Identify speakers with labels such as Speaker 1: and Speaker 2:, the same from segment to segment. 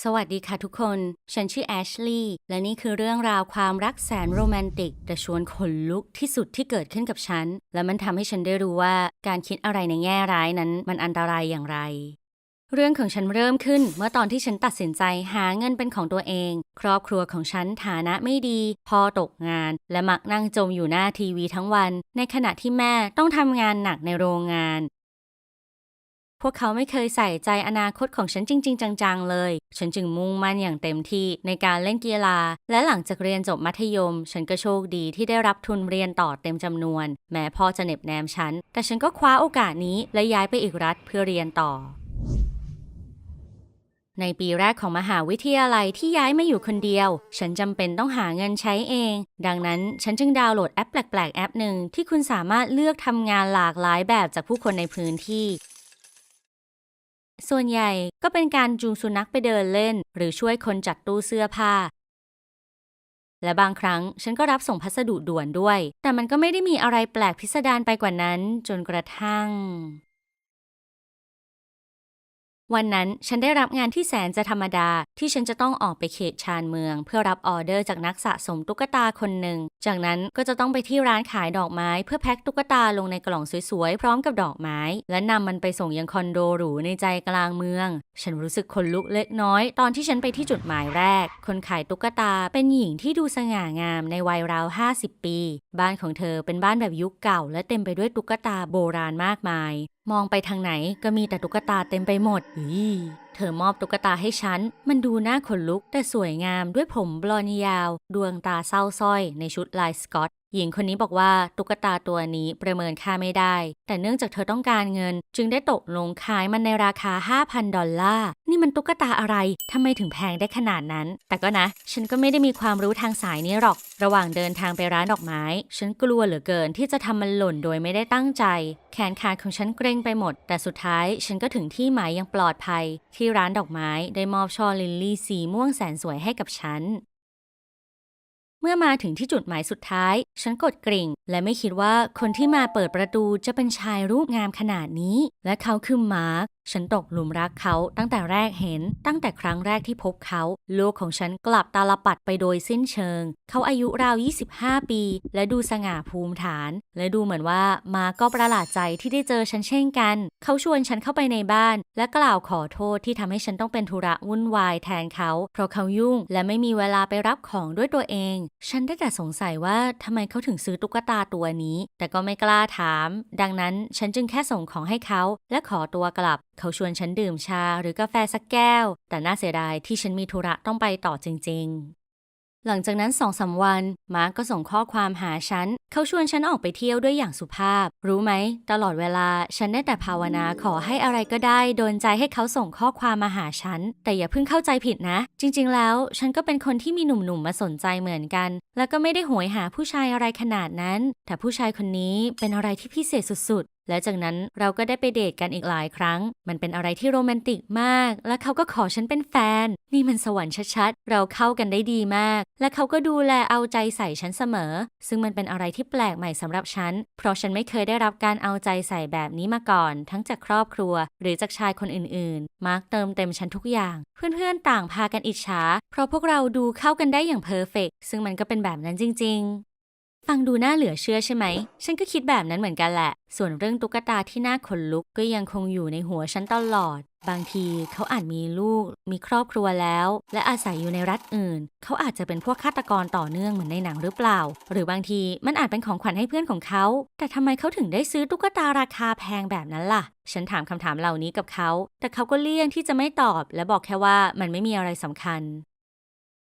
Speaker 1: สวัสดีค่ะทุกคน ฉันชื่อแอชลีย์ และนี่คือเรื่องราวความรักแสนโรแมนติก แต่ชวนขนลุกที่สุดที่เกิดขึ้นกับฉัน และมันทำให้ฉันได้รู้ว่าการคิดอะไรในแง่ร้ายนั้นมันอันตรายอย่างไร เรื่องของฉันเริ่มขึ้น เมื่อตอนที่ฉันตัดสินใจหาเงินเป็นของตัวเอง ครอบครัวของฉันฐานะไม่ดี พ่อตกงาน และมักนั่งจมอยู่หน้าทีวีทั้งวัน ในขณะที่แม่ต้องทำงานหนักในโรงงาน พวกเขาไม่เคยใส่ใจอนาคตของฉันจริง ๆ จังๆเลย ฉันจึงมุ่งมั่นอย่างเต็มที่ในการเล่นกีฬา และหลังจากเรียนจบมัธยม ฉันก็โชคดีที่ได้รับทุนเรียนต่อเต็มจำนวน แม้พ่อจะเหน็บแนมฉัน แต่ฉันก็คว้าโอกาสนี้และย้ายไปอีกรัฐเพื่อเรียนต่อในปีแรกของมหาวิทยาลัยที่ย้ายมาอยู่คนเดียว ฉันจำเป็นต้องหาเงินใช้เอง ดังนั้นฉันจึงดาวน์โหลดแอปแปลก ๆ แอปหนึ่งที่คุณสามารถเลือกทำงานหลากหลายแบบจากผู้คนในพื้นที่ ส่วนใหญ่ก็เป็นการจูงสุนัขไปเดินเล่น หรือช่วยคนจัดตู้เสื้อผ้า และบางครั้งฉันก็รับส่งพัสดุด่วนด้วย แต่มันก็ไม่ได้มีอะไรแปลกพิสดารไปกว่านั้น จนกระทั่ง วันนั้นฉันได้รับงานที่แสนจะธรรมดา ที่ฉันจะต้องออกไปเขตชานเมือง เพื่อรับออเดอร์จากนักสะสมตุ๊กตาคนหนึ่ง จากนั้นก็จะต้องไปที่ร้านขายดอกไม้ เพื่อแพ็คตุ๊กตาลงในกล่องสวยๆ พร้อมกับดอกไม้ และนำมันไปส่งยังคอนโดหรูในใจกลางเมือง ฉันรู้สึกขนลุกเล็กน้อย ตอนที่ฉันไปที่จุดหมายแรก คนขายตุ๊กตาเป็นหญิงที่ดูสง่างามในวัยราว 50 ปี บ้านของเธอเป็นบ้านแบบยุคเก่า และเต็มไปด้วยตุ๊กตาโบราณมากมาย มองไปทางไหนก็มีแต่ตุ๊กตาเต็มไปหมดอีเธอมอบตุ๊กตาให้ฉัน มันดูน่าขนลุกแต่สวยงามด้วยผมบลอนยาว ดวงตาเศร้าส้อยในชุดลายสกอต หญิงคนนี้บอกว่าตุ๊กตาตัวนี้ประเมินค่าไม่ได้ แต่เนื่องจากเธอต้องการเงิน จึงได้ตกลงขายมันในราคา 5,000 ดอลลาร์ นี่มันตุ๊กตาอะไรทำไมถึงแพงได้ขนาดนั้น แต่ก็นะ ฉันก็ไม่ได้มีความรู้ทางสายนี้หรอก ระหว่างเดินทางไปร้านดอกไม้ ฉันกลัวเหลือเกินที่จะทำมันหล่นโดยไม่ได้ตั้งใจ แขนขาของฉันเกร็งไปหมด แต่สุดท้ายฉันก็ถึงที่หมายอย่างปลอดภัย ที่ร้านดอกไม้ได้มอบช่อลิลลี่สีม่วงแสนสวยให้กับฉัน เมื่อมาถึงที่จุดหมายสุดท้าย ฉันกดกริ่ง และไม่คิดว่าคนที่มาเปิดประตูจะเป็นชายรูปงามขนาดนี้ และเขาคือมาร์คฉันตกหลุมรักเขาตั้งแต่แรกเห็น ตั้งแต่ครั้งแรกที่พบเขาโลกของฉันกลับตาลปัดไปโดยสิ้นเชิง เขาอายุราว 25 ปี และดูสง่าภูมิฐาน และดูเหมือนว่ามาก็ประหลาดใจที่ได้เจอฉันเช่นกัน เขาชวนฉันเข้าไปในบ้าน และกล่าวขอโทษที่ทำให้ฉันต้องเป็นธุระวุ่นวายแทนเขา เพราะเขายุ่ง และไม่มีเวลาไปรับของด้วยตัวเอง ฉันได้แต่สงสัยว่าทำไมเขาถึงซื้อตุ๊กตาตัวนี้ แต่ก็ไม่กล้าถาม ดังนั้นฉันจึงแค่ส่งของให้เขาและขอตัวกลับเขาชวนฉันดื่มชาหรือกาแฟสักแก้ว แต่น่าเสียดายที่ฉันมีธุระต้องไปต่อจริง ๆ หลังจากนั้นสองสาวัน มาร์กก็ส่งข้อความหาฉัน เขาชวนฉันออกไปเที่ยวด้วยอย่างสุภาพ รู้ไหม ตลอดเวลาฉันได้แต่ภาวนาขอให้อะไรก็ได้ โดนใจให้เขาส่งข้อความมาหาฉัน แต่อย่าเพิ่งเข้าใจผิดนะ จริง ๆ แล้ว ฉันก็เป็นคนที่มีหนุ่มๆมาสนใจเหมือนกัน แล้วก็ไม่ได้โหยหาผู้ชายอะไรขนาดนั้น แต่ผู้ชายคนนี้เป็นอะไรที่พิเศษสุดๆ และจากนั้นเราก็ได้ไปเดทกันอีกหลายครั้ง มันเป็นอะไรที่โรแมนติกมาก และเขาก็ขอฉันเป็นแฟน นี่มันสวรรค์ชัดๆ เราเข้ากันได้ดีมาก และเขาก็ดูแลเอาใจใส่ฉันเสมอ ซึ่งมันเป็นอะไรที่แปลกใหม่สำหรับฉัน เพราะฉันไม่เคยได้รับการเอาใจใส่แบบนี้มาก่อน ทั้งจากครอบครัว หรือจากชายคนอื่นๆ มาร์กเติมเต็มฉันทุกอย่าง เพื่อนๆต่างพากันอิจฉา เพราะพวกเราดูเข้ากันได้อย่างเพอร์เฟกซึ่งมันก็เป็นแบบนั้นจริง ๆ ฟังดูน่าเหลือเชื่อใช่ไหม ฉันก็คิดแบบนั้นเหมือนกันแหละ ส่วนเรื่องตุ๊กตาที่น่าขนลุกก็ยังคงอยู่ในหัวฉันตลอด บางทีเขาอาจมีลูก มีครอบครัวแล้ว และอาศัยอยู่ในรัฐอื่น เขาอาจจะเป็นพวกฆาตกรต่อเนื่องเหมือนในหนังหรือเปล่า หรือบางทีมันอาจเป็นของขวัญให้เพื่อนของเขา แต่ทำไมเขาถึงได้ซื้อตุ๊กตาราคาแพงแบบนั้นล่ะ ฉันถามคำถามเหล่านี้กับเขา แต่เขาก็เลี่ยงที่จะไม่ตอบ และบอกแค่ว่ามันไม่มีอะไรสำคัญ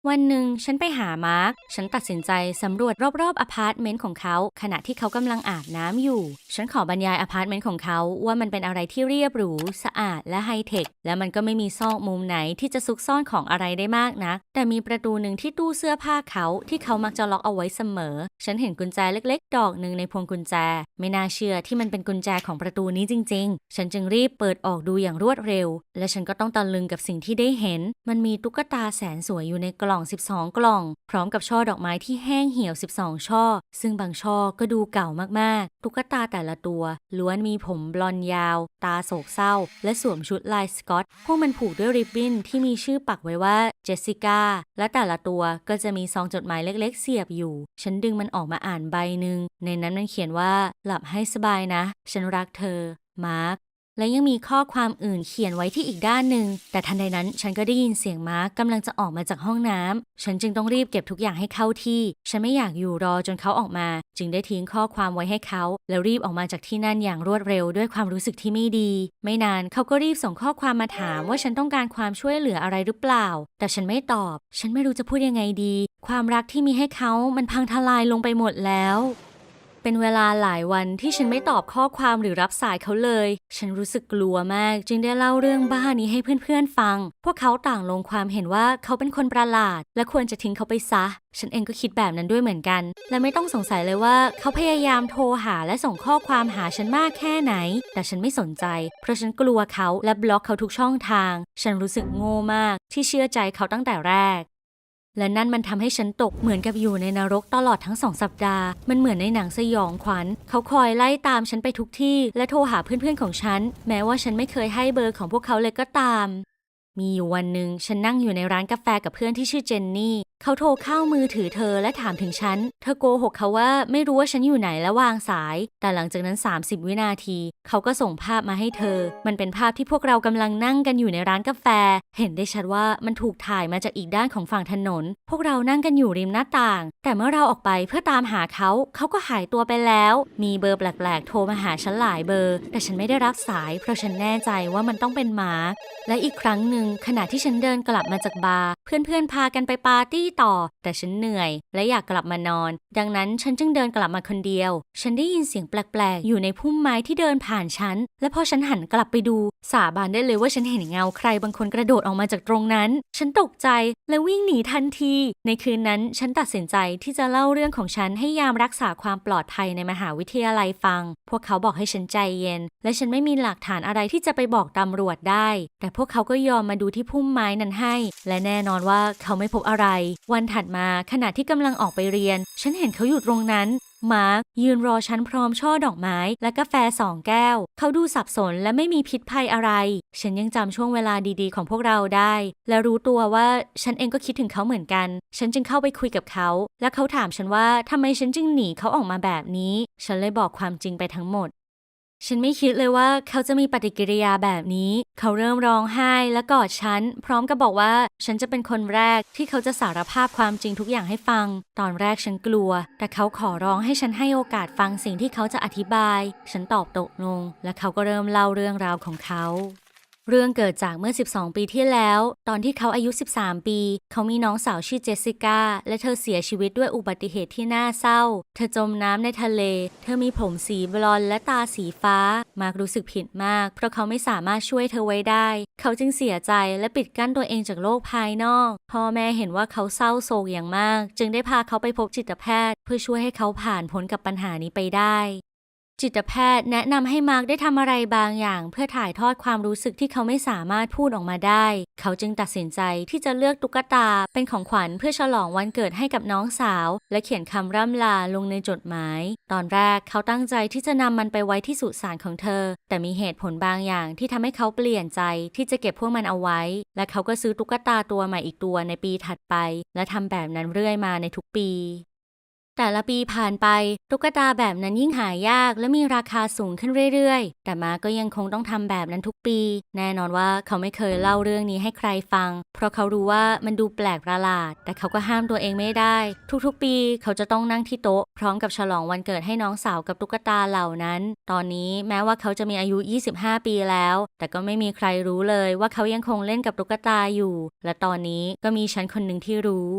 Speaker 1: วันหนึ่งฉันไปหามาร์ค ฉันตัดสินใจสำรวจรอบๆอพาร์ตเมนต์ของเขา ขณะที่เขากำลังอาบน้ำอยู่ ฉันขอบรรยายอพาร์ตเมนต์ของเขาว่ามันเป็นอะไรที่เรียบหรู สะอาดและไฮเทค และมันก็ไม่มีซอกมุมไหนที่จะซุกซ่อนของอะไรได้มากนะ แต่มีประตูหนึ่งที่ตู้เสื้อผ้าเขาที่เขามักจะล็อกเอาไว้เสมอ ฉันเห็นกุญแจเล็กๆ ดอกหนึ่งในพวงกุญแจ ไม่น่าเชื่อที่มันเป็นกุญแจของประตูนี้จริง ๆ ฉันจึงรีบเปิดออกดูอย่างรวดเร็ว และฉันก็ต้องตะลึงกับสิ่งที่ได้เห็น มันมีตุ๊กตาแสนสวยอยู่ในกล่องล่อง 12 กล่อง พร้อมกับช่อดอกไม้ที่แห้งเหี่ยว 12 ช่อ ซึ่งบางช่อก็ดูเก่ามากๆ ตุ๊กตาแต่ละตัว ล้วนมีผมบลอนยาว ตาโศกเศร้า และสวมชุดลายสกอต พวกมันผูกด้วยริบบิ้นที่มีชื่อปักไว้ว่าเจสสิก้า และแต่ละตัวก็จะมีซองจดหมายเล็กๆ เสียบอยู่ ฉันดึงมันออกมาอ่านใบหนึ่ง ในนั้นมันเขียนว่า หลับให้สบายนะ ฉันรักเธอ มาร์ค และยังมีข้อความอื่นเขียนไว้ที่อีกด้านหนึ่ง แต่ทันใดนั้นฉันก็ได้ยินเสียงม้ากกำลังจะออกมาจากห้องน้ำ ฉันจึงต้องรีบเก็บทุกอย่างให้เข้าที่ ฉันไม่อยากอยู่รอจนเขาออกมา จึงได้ทิ้งข้อความไว้ให้เขา แล้วรีบออกมาจากที่นั่นอย่างรวดเร็วด้วยความรู้สึกที่ไม่ดี ไม่นานเขาก็รีบส่งข้อความมาถามว่าฉันต้องการความช่วยเหลืออะไรหรือเปล่า แต่ฉันไม่ตอบ ฉันไม่รู้จะพูดยังไงดี ความรักที่มีให้เขามันพังทลายลงไปหมดแล้ว เป็นเวลาหลายวันที่ฉันไม่ตอบข้อความหรือรับสายเขาเลย ฉันรู้สึกกลัวมาก จึงได้เล่าเรื่องบ้านี้ให้เพื่อนๆฟัง พวกเขาต่างลงความเห็นว่าเขาเป็นคนประหลาด และควรจะทิ้งเขาไปซะ ฉันเองก็คิดแบบนั้นด้วยเหมือนกัน และไม่ต้องสงสัยเลยว่าเขาพยายามโทรหาและส่งข้อความหาฉันมากแค่ไหน แต่ฉันไม่สนใจ เพราะฉันกลัวเขาและบล็อกเขาทุกช่องทาง ฉันรู้สึกโง่มาก ที่เชื่อใจเขาตั้งแต่แรก และนั่นมันทำให้ฉันตกเหมือนกับอยู่ในนรกตลอดทั้งสองสัปดาห์ มันเหมือนในหนังสยองขวัญ เขาคอยไล่ตามฉันไปทุกที่ และโทรหาเพื่อนๆของฉัน แม้ว่าฉันไม่เคยให้เบอร์ของพวกเขาเลยก็ตาม มีอยู่วันหนึ่งฉันนั่งอยู่ในร้านกาแฟกับเพื่อนที่ชื่อเจนนี่ เขาโทรเข้ามือถือเธอและถามถึงฉัน เธอโกหกเขาว่าไม่รู้ว่าฉันอยู่ไหนและวางสาย แต่หลังจากนั้น 30 วินาที เขาก็ส่งภาพมาให้เธอ มันเป็นภาพที่พวกเรากำลังนั่งกันอยู่ในร้านกาแฟ เห็นได้ชัดว่ามันถูกถ่ายมาจากอีกด้านของฝั่งถนน พวกเรานั่งกันอยู่ริมหน้าต่าง แต่เมื่อเราออกไปเพื่อตามหาเขา เขาก็หายตัวไปแล้ว มีเบอร์แปลกๆ โทรมาหาฉันหลายเบอร์ แต่ฉันไม่ได้รับสาย เพราะฉันแน่ใจว่ามันต้องเป็นหมา และอีกครั้งหนึ่งขณะที่ฉันเดินกลับมาจากบาร์เพื่อนๆพากันไปปาร์ตี้ต่อ แต่ฉันเหนื่อย และอยากกลับมานอน ดังนั้นฉันจึงเดินกลับมาคนเดียว ฉันได้ยินเสียงแปลกๆ อยู่ในพุ่มไม้ที่เดินผ่านฉัน และพอฉันหันกลับไปดู สาบานได้เลยว่าฉันเห็นเงาใครบางคนกระโดดออกมาจากตรงนั้น ฉันตกใจและวิ่งหนีทันที ในคืนนั้นฉันตัดสินใจที่จะเล่าเรื่องของฉันให้ยามรักษาความปลอดภัยในมหาวิทยาลัยฟัง พวกเขาบอกให้ฉันใจเย็น และฉันไม่มีหลักฐานอะไรที่จะไปบอกตำรวจได้ แต่พวกเขาก็ยอมมาดูที่พุ่มไม้นั้นให้ และแน่นอนว่าเขาไม่พบอะไรวันถัดมาขณะที่กำลังออกไปเรียน ฉันเห็นเขาอยู่ตรงนั้น มาร์คยืนรอฉันพร้อมช่อดอกไม้และกาแฟสองแก้ว เขาดูสับสนและไม่มีพิษภัยอะไร ฉันยังจำช่วงเวลาดีๆ ของพวกเราได้ และรู้ตัวว่าฉันเองก็คิดถึงเขาเหมือนกัน ฉันจึงเข้าไปคุยกับเขา และเขาถามฉันว่าทำไมฉันจึงหนีเขาออกมาแบบนี้ ฉันเลยบอกความจริงไปทั้งหมด ฉันไม่คิดเลยว่าเขาจะมีปฏิกิริยาแบบนี้ เขาเริ่มร้องไห้และกอดฉัน พร้อมกับบอกว่าฉันจะเป็นคนแรกที่เขาจะสารภาพความจริงทุกอย่างให้ฟัง ตอนแรกฉันกลัว แต่เขาขอร้องให้ฉันให้โอกาสฟังสิ่งที่เขาจะอธิบาย ฉันตอบตกลง และเขาก็เริ่มเล่าเรื่องราวของเขา เรื่องเกิดจากเมื่อ 12 ปีที่แล้ว ตอนที่เขาอายุ 13 ปี เขามีน้องสาวชื่อเจสสิก้า และเธอเสียชีวิตด้วยอุบัติเหตุที่น่าเศร้า เธอจมน้ำในทะเล เธอมีผมสีบลอนและตาสีฟ้า มากรู้สึกผิดมาก เพราะเขาไม่สามารถช่วยเธอไว้ได้ เขาจึงเสียใจและปิดกั้นตัวเองจากโลกภายนอก พ่อแม่เห็นว่าเขาเศร้าโศกอย่างมาก จึงได้พาเขาไปพบจิตแพทย์ เพื่อช่วยให้เขาผ่านพ้นกับปัญหานี้ไปได้ จิตแพทย์แนะนำให้มาร์กได้ทำอะไรบางอย่าง เพื่อถ่ายทอดความรู้สึกที่เขาไม่สามารถพูดออกมาได้ เขาจึงตัดสินใจที่จะเลือกตุ๊กตาเป็นของขวัญเพื่อฉลองวันเกิดให้กับน้องสาว และเขียนคำร่ำลาลงในจดหมาย ตอนแรกเขาตั้งใจที่จะนำมันไปไว้ที่สุสานของเธอ แต่มีเหตุผลบางอย่างที่ทำให้เขาเปลี่ยนใจที่จะเก็บพวกมันเอาไว้ และเขาก็ซื้อตุ๊กตาตัวใหม่อีกตัวในปีถัดไป และทำแบบนั้นเรื่อยมาในทุกปี แต่ละปีผ่านไปตุ๊กตาแบบนั้นยิ่งหายากและมีราคาสูงขึ้นเรื่อยๆ แต่มาก็ยังคงต้องทำแบบนั้นทุกปี แน่นอนว่าเขาไม่เคยเล่าเรื่องนี้ให้ใครฟัง เพราะเขารู้ว่ามันดูแปลกประหลาด แต่เขาก็ห้ามตัวเองไม่ได้ ทุกๆ ปีเขาจะต้องนั่งที่โต๊ะ พร้อมกับฉลองวันเกิดให้น้องสาวกับตุ๊กตาเหล่านั้น ตอนนี้แม้ว่าเขาจะมีอายุ 25 ปีแล้ว แต่ก็ไม่มีใครรู้เลยว่าเขายังคงเล่นกับตุ๊กตาอยู่ และตอนนี้ก็มีฉันคนหนึ่งที่รู้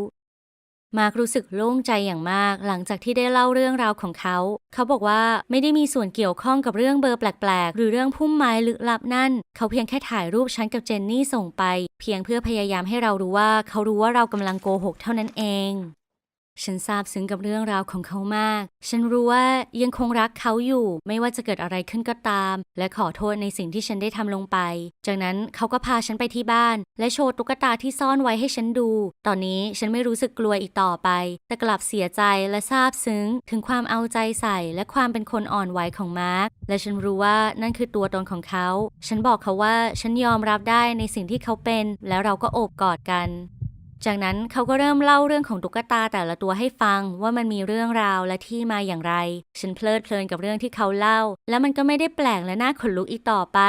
Speaker 1: มาร์ครู้สึกโล่งใจอย่างมาก หลังจากที่ได้เล่าเรื่องราวของเขา เขาบอกว่าไม่ได้มีส่วนเกี่ยวข้องกับเรื่องเบอร์แปลกๆ หรือเรื่องพุ่มไม้ลึกลับนั่น เขาเพียงแค่ถ่ายรูปฉันกับเจนนี่ส่งไป เพียงเพื่อพยายามให้เรารู้ว่า เขารู้ว่าเรากำลังโกหกเท่านั้นเอง ฉันซาบซึ้งกับเรื่องราวของเขามาก ฉันรู้ว่ายังคงรักเขาอยู่ ไม่ว่าจะเกิดอะไรขึ้นก็ตาม และขอโทษในสิ่งที่ฉันได้ทำลงไป จากนั้นเขาก็พาฉันไปที่บ้าน และโชว์ตุ๊กตาที่ซ่อนไว้ให้ฉันดู ตอนนี้ฉันไม่รู้สึกกลัวอีกต่อไป แต่กลับเสียใจและซาบซึ้ง ถึงความเอาใจใส่ และความเป็นคนอ่อนไหวของมาร์คและฉันรู้ว่านั่นคือตัวตนของเขา ฉันบอกเขาว่าฉันยอมรับได้ในสิ่งที่เขาเป็น แล้วเราก็โอบกอดกัน จากนั้นเขาก็เริ่มเล่าเรื่องของตุ๊กตาแต่ละตัวให้ฟังว่ามันมีเรื่องราวและที่มาอย่างไร ฉันเพลิดเพลินกับเรื่องที่เขาเล่า และมันก็ไม่ได้แปลกและน่าขนลุกอีกต่อไป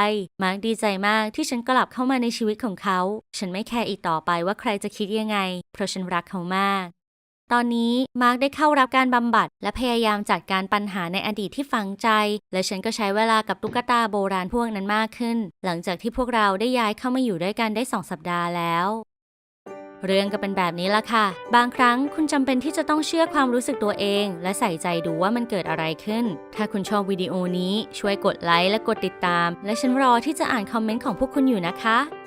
Speaker 1: มาร์กดีใจมากที่ฉันกลับเข้ามาในชีวิตของเขา ฉันไม่แคร์อีกต่อไปว่าใครจะคิดยังไง เพราะฉันรักเขามาก ตอนนี้มาร์กได้เข้ารับการบำบัด และพยายามจัดการปัญหาในอดีตที่ฝังใจ และฉันก็ใช้เวลากับตุ๊กตาโบราณพวกนั้นมากขึ้น หลังจากที่พวกเราได้ย้ายเข้ามาอยู่ด้วยกันได้สองสัปดาห์แล้ว เรื่องก็เป็นแบบนี้ละค่ะ บางครั้งคุณจำเป็นที่จะต้องเชื่อความรู้สึกตัวเอง และใส่ใจดูว่ามันเกิดอะไรขึ้น ถ้าคุณชอบวิดีโอนี้ช่วยกดไลค์และกดติดตาม และฉันรอที่จะอ่านคอมเมนต์ของพวกคุณอยู่นะคะ